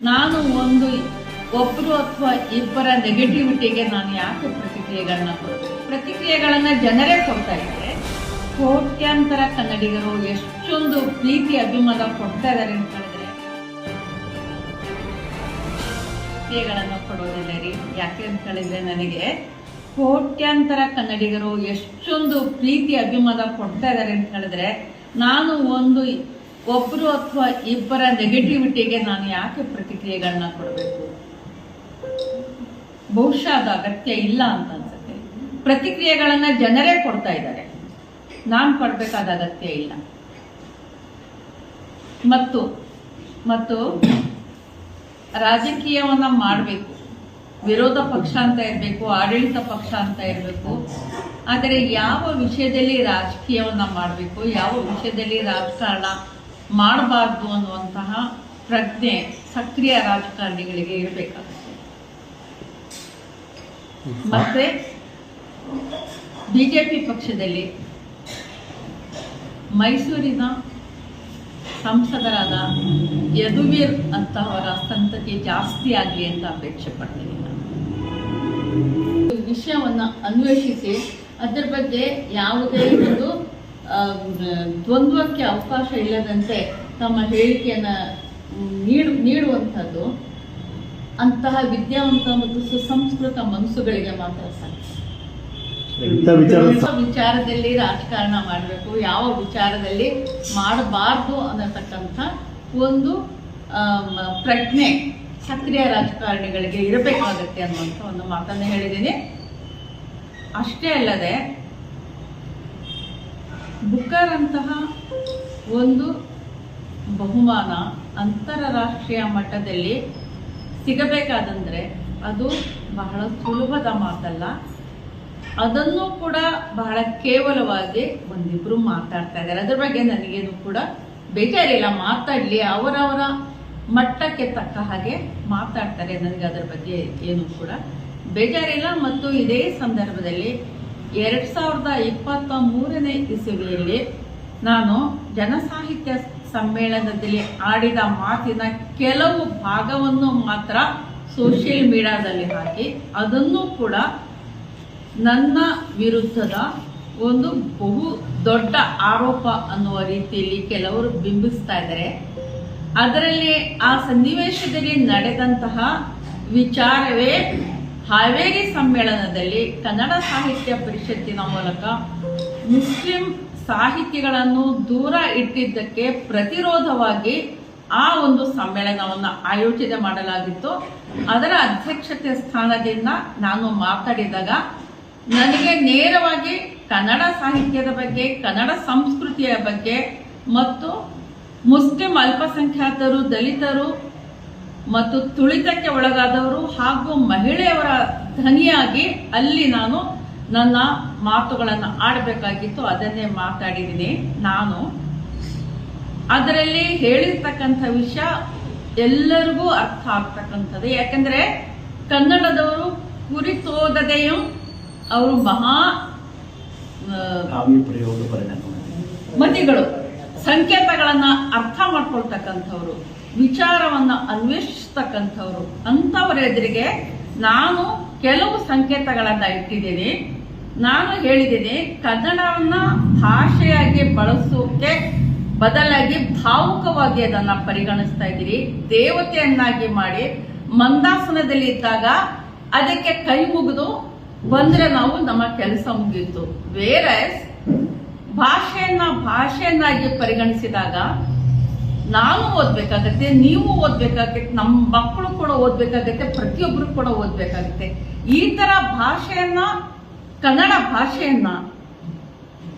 ನಾನು ಒಂದು ಒಬ್ಬರು ಅಥವಾ ಇಬ್ಬರ ನೆಗೆಟಿವಿಟಿಗೆ ನಾನು ಯಾಕೆ ಪ್ರತಿಕ್ರಿಯೆಗಳನ್ನ ಕೊಡ್ತೀನಿ ಪ್ರತಿಕ್ರಿಯೆಗಳನ್ನು ಜನರೇ ಕೊಡ್ತಾ ಇದ್ದಾರೆ. ಕೋಟ್ಯಾಂತರ ಕನ್ನಡಿಗರು ಎಷ್ಟೊಂದು ಪ್ರೀತಿ, ಅಭಿಮಾನ ಕೊಡ್ತಾ ಇದ್ದಾರೆ ಅಂತ ಹೇಳಿದ್ರೆ ಪ್ರತಿಕ್ರಿಯೆಗಳನ್ನ ಕೊಡೋದಿಲ್ಲ ರೀ. ಯಾಕೆ ಅಂತ ಹೇಳಿದ್ರೆ ನನಗೆ ಕೋಟ್ಯಾಂತರ ಕನ್ನಡಿಗರು ಎಷ್ಟೊಂದು ಪ್ರೀತಿ, ಅಭಿಮಾನ ಕೊಡ್ತಾ ಇದ್ದಾರೆ ಅಂತ ಹೇಳಿದ್ರೆ ನಾನು ಒಂದು ಒಬ್ಬರು ಅಥವಾ ಇಬ್ಬರ ನೆಗೆಟಿವಿಟಿಗೆ ನಾನು ಯಾಕೆ ಪ್ರತಿಕ್ರಿಯೆಗಳನ್ನ ಕೊಡಬೇಕು? ಬಹುಶಃ ಅದು ಅಗತ್ಯ ಇಲ್ಲ ಅಂತ ಅನ್ಸುತ್ತೆ. ಪ್ರತಿಕ್ರಿಯೆಗಳನ್ನ ಜನರೇ ಕೊಡ್ತಾ ಇದ್ದಾರೆ. ನಾನು ಕೊಡಬೇಕಾದ ಅಗತ್ಯ ಇಲ್ಲ. ಮತ್ತು ಮತ್ತು ರಾಜಕೀಯವನ್ನ ಮಾಡಬೇಕು. ವಿರೋಧ ಪಕ್ಷ ಅಂತ ಇರಬೇಕು, ಆಡಳಿತ ಪಕ್ಷ ಅಂತ ಇರಬೇಕು. ಆದರೆ ಯಾವ ವಿಷಯದಲ್ಲಿ ರಾಜಕೀಯವನ್ನ ಮಾಡಬೇಕು, ಯಾವ ವಿಷಯದಲ್ಲಿ ರಾಜಕಾರಣ ಮಾಡಬಾರ್ದು ಅನ್ನುವಂತಹ ಪ್ರಜ್ಞೆ ಸಕ್ರಿಯ ರಾಜಕಾರಣಿಗಳಿಗೆ ಇರಬೇಕಾಗುತ್ತೆ. ಮತ್ತೆ ಬಿಜೆಪಿ ಪಕ್ಷದಲ್ಲಿ ಮೈಸೂರಿನ ಸಂಸದರಾದ ಯದುವೀರ್ ಅಂತವರ ಸಂತತಿ ಜಾಸ್ತಿ ಆಗಲಿ ಅಂತ ಅಪೇಕ್ಷೆ ಪಡ್ತೀನಿ ವಿಷಯವನ್ನು ಅನ್ವೇಷಿಸಿ ಅದರ ಬಗ್ಗೆ ಯಾವುದೇ ಒಂದು ದ್ವಂದ್ವಕ್ಕೆ ಅವಕಾಶ ಇಲ್ಲದಂತೆ ತಮ್ಮ ಹೇಳಿಕೆಯನ್ನು ನೀಡು ನೀಡುವಂಥದ್ದು ಅಂತಹ ವಿದ್ಯಾವಂತ ಮತ್ತು ಸುಸಂಸ್ಕೃತ ಮನಸ್ಸುಗಳಿಗೆ ಮಾತ್ರ ಸಾಧ್ಯ ವಿಚಾರದಲ್ಲಿ ರಾಜಕಾರಣ ಮಾಡಬೇಕು ಯಾವ ವಿಚಾರದಲ್ಲಿ ಮಾಡಬಾರ್ದು ಅನ್ನತಕ್ಕಂಥ ಒಂದು ಪ್ರಜ್ಞೆ ಸಕ್ರಿಯ ರಾಜಕಾರಣಿಗಳಿಗೆ ಇರಬೇಕಾಗತ್ತೆ ಅನ್ನುವಂಥ ಒಂದು ಮಾತನ್ನು ಹೇಳಿದ್ದೀನಿ. ಅಷ್ಟೇ ಅಲ್ಲದೆ ಬುಕ್ಕರ್ ಅಂತಹ ಒಂದು ಬಹುಮಾನ ಅಂತಾರಾಷ್ಟ್ರೀಯ ಮಟ್ಟದಲ್ಲಿ ಸಿಗಬೇಕಾದಂದ್ರೆ ಅದು ಬಹಳ ಸುಲಭದ ಮಾತಲ್ಲ. ಅದನ್ನು ಕೂಡ ಬಹಳ ಕೇವಲವಾಗಿ ಒಂದಿಬ್ಬರು ಮಾತಾಡ್ತಾ ಇದ್ದಾರೆ. ಅದರ ಬಗ್ಗೆ ನನಗೇನು ಕೂಡ ಬೇಜಾರಿಲ್ಲ ಮಾತಾಡಲಿ, ಅವರವರ ಮಟ್ಟಕ್ಕೆ ತಕ್ಕ ಹಾಗೆ ಮಾತಾಡ್ತಾರೆ. ನನಗೆ ಅದರ ಬಗ್ಗೆ ಏನು ಕೂಡ ಬೇಜಾರಿಲ್ಲ ಮತ್ತು ಇದೇ ಸಂದರ್ಭದಲ್ಲಿ ಎರಡ್ ಸಾವಿರದ ಇಪ್ಪತ್ತ ಮೂರನೇ ಇಸವಿಯಲ್ಲಿ ನಾನು ಜನಸಾಹಿತ್ಯ ಸಮ್ಮೇಳನದಲ್ಲಿ ಆಡಿದ ಮಾತಿನ ಕೆಲವು ಭಾಗವನ್ನು ಮಾತ್ರ ಸೋಷಿಯಲ್ ಮೀಡಿಯಾದಲ್ಲಿ ಹಾಕಿ, ಅದನ್ನು ಕೂಡ ನನ್ನ ವಿರುದ್ಧದ ಒಂದು ಬಹು ದೊಡ್ಡ ಆರೋಪ ಅನ್ನುವ ರೀತಿಯಲ್ಲಿ ಕೆಲವರು ಬಿಂಬಿಸ್ತಾ ಇದ್ದಾರೆ. ಅದರಲ್ಲಿ ಆ ಸನ್ನಿವೇಶದಲ್ಲಿ ನಡೆದಂತಹ ವಿಚಾರವೇ ಹಾವೇರಿ ಸಮ್ಮೇಳನದಲ್ಲಿ ಕನ್ನಡ ಸಾಹಿತ್ಯ ಪರಿಷತ್ತಿನ ಮೂಲಕ ಮುಸ್ಲಿಂ ಸಾಹಿತಿಗಳನ್ನು ದೂರ ಇಟ್ಟಿದ್ದಕ್ಕೆ ಪ್ರತಿರೋಧವಾಗಿ ಆ ಒಂದು ಸಮ್ಮೇಳನವನ್ನು ಆಯೋಜನೆ ಮಾಡಲಾಗಿತ್ತು. ಅದರ ಅಧ್ಯಕ್ಷತೆ ಸ್ಥಾನದಿಂದ ನಾನು ಮಾತಾಡಿದಾಗ, ನನಗೆ ನೇರವಾಗಿ ಕನ್ನಡ ಸಾಹಿತ್ಯದ ಬಗ್ಗೆ, ಕನ್ನಡ ಸಂಸ್ಕೃತಿಯ ಬಗ್ಗೆ ಮತ್ತು ಮುಸ್ಲಿಂ ಅಲ್ಪಸಂಖ್ಯಾತರು, ದಲಿತರು ಮತ್ತು ತುಳಿತಕ್ಕೆ ಒಳಗಾದವರು ಹಾಗೂ ಮಹಿಳೆಯವರ ಧ್ವನಿಯಾಗಿ ಅಲ್ಲಿ ನಾನು ನನ್ನ ಮಾತುಗಳನ್ನು ಆಡಬೇಕಾಗಿತ್ತು ಅದನ್ನೇ ಮಾತಾಡಿದ್ದೀನಿ ನಾನು. ಅದರಲ್ಲಿ ಹೇಳಿರ್ತಕ್ಕಂಥ ವಿಷಯ ಎಲ್ಲರಿಗೂ ಅರ್ಥ ಆಗ್ತಕ್ಕಂಥದ್ದು. ಯಾಕಂದ್ರೆ ಕನ್ನಡದವರು ಕುರಿತೋದದೆಯೂ ಅವರು ಮಹಾ ಮತಿಗಳು ಸಂಕೇತಗಳನ್ನ ಅರ್ಥ ಮಾಡ್ಕೊಳ್ತಕ್ಕಂಥವ್ರು. ವಿಚಾರವನ್ನ ಅನ್ವೇಷಿಸ್ತಕ್ಕಂಥವ್ರು ಅಂಥವ್ರ ಎದುರಿಗೆ ನಾನು ಕೆಲವು ಸಂಕೇತಗಳನ್ನ ಇಟ್ಟಿದ್ದೀನಿ. ನಾನು ಹೇಳಿದ್ದೀನಿ, ಕನ್ನಡವನ್ನ ಭಾಷೆಯಾಗಿ ಬಳಸೋಕೆ ಬದಲಾಗಿ ಭಾವುಕವಾಗಿ ಅದನ್ನ ಪರಿಗಣಿಸ್ತಾ ಇದ್ದೀರಿ. ದೇವತೆಯನ್ನಾಗಿ ಮಾಡಿ ಮಂದಾಸನದಲ್ಲಿ ಇದ್ದಾಗ ಅದಕ್ಕೆ ಕೈ ಮುಗಿದು ಬಂದ್ರೆ ನಾವು ನಮ್ಮ ಕೆಲಸ ಮುಗಿಯಿತು. ಬೇರೆ ಭಾಷೆಯನ್ನ ಭಾಷೆಯನ್ನಾಗಿ ಪರಿಗಣಿಸಿದಾಗ ನಾನು ಓದ್ಬೇಕಾಗತ್ತೆ, ನೀವು ಓದ್ಬೇಕಾಗತ್ತೆ ನಮ್ಮ ಮಕ್ಕಳು ಕೂಡ ಓದ್ಬೇಕಾಗತ್ತೆ ಪ್ರತಿಯೊಬ್ಬರು ಕೂಡ ಓದ್ಬೇಕಾಗತ್ತೆ. ಈ ತರ ಭಾಷೆಯನ್ನ, ಕನ್ನಡ ಭಾಷೆಯನ್ನ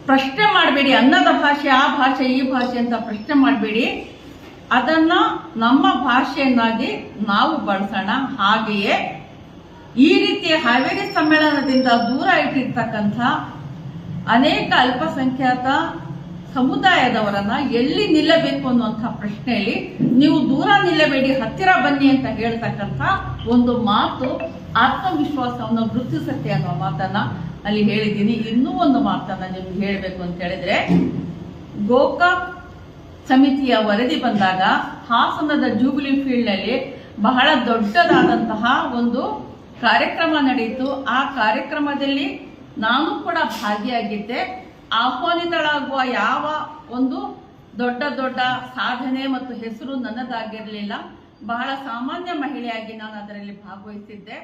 ಪ್ರಶ್ನೆ ಮಾಡಬೇಡಿ, ಅನ್ನದ ಭಾಷೆ, ಆ ಭಾಷೆ, ಈ ಭಾಷೆ ಅಂತ ಪ್ರಶ್ನೆ ಮಾಡಬೇಡಿ. ಅದನ್ನ ನಮ್ಮ ಭಾಷೆಯನ್ನಾಗಿ ನಾವು ಬಳಸೋಣ. ಹಾಗೆಯೇ ಈ ರೀತಿಯ ಹಾವೇರಿ ಸಮ್ಮೇಳನದಿಂದ ದೂರ ಇಟ್ಟಿರ್ತಕ್ಕಂಥ ಅನೇಕ ಅಲ್ಪಸಂಖ್ಯಾತ ಸಮುದಾಯದವರನ್ನ ಎಲ್ಲಿ ನಿಲ್ಲಬೇಕು ಅನ್ನುವಂಥ ಪ್ರಶ್ನೆಯಲ್ಲಿ ನೀವು ದೂರ ನಿಲ್ಲಬೇಡಿ, ಹತ್ತಿರ ಬನ್ನಿ ಅಂತ ಹೇಳ್ತಕ್ಕಂಥ ಒಂದು ಮಾತು, ಆತ್ಮವಿಶ್ವಾಸವನ್ನು ವೃದ್ಧಿಸುತ್ತೆ ಅನ್ನೋ ಮಾತನ್ನ ಅಲ್ಲಿ ಹೇಳಿದ್ದೀನಿ. ಇನ್ನೂ ಒಂದು ಮಾತನ್ನ ನಿಮ್ಗೆ ಹೇಳಬೇಕು ಅಂತ ಹೇಳಿದ್ರೆ, ಗೋಕಾಕ್ ಸಮಿತಿಯ ವರದಿ ಬಂದಾಗ ಹಾಸನದ ಜೂಬಿಲಿ ಫೀಲ್ಡ್ನಲ್ಲಿ ಬಹಳ ದೊಡ್ಡದಾದಂತಹ ಒಂದು ಕಾರ್ಯಕ್ರಮ ನಡೆಯಿತು. ಆ ಕಾರ್ಯಕ್ರಮದಲ್ಲಿ ನಾನು ಕೂಡ ಭಾಗಿಯಾಗಿದ್ದೆ. ಆಹ್ವಾನಿತಳಾಗುವ ಯಾವ ಒಂದು ದೊಡ್ಡ ದೊಡ್ಡ ಸಾಧನೆ ಮತ್ತು ಹೆಸರು ನನ್ನದಾಗಿರಲಿಲ್ಲ. ಬಹಳ ಸಾಮಾನ್ಯ ಮಹಿಳೆಯಾಗಿ ನಾನು ಅದರಲ್ಲಿ ಭಾಗವಹಿಸಿದ್ದೆ.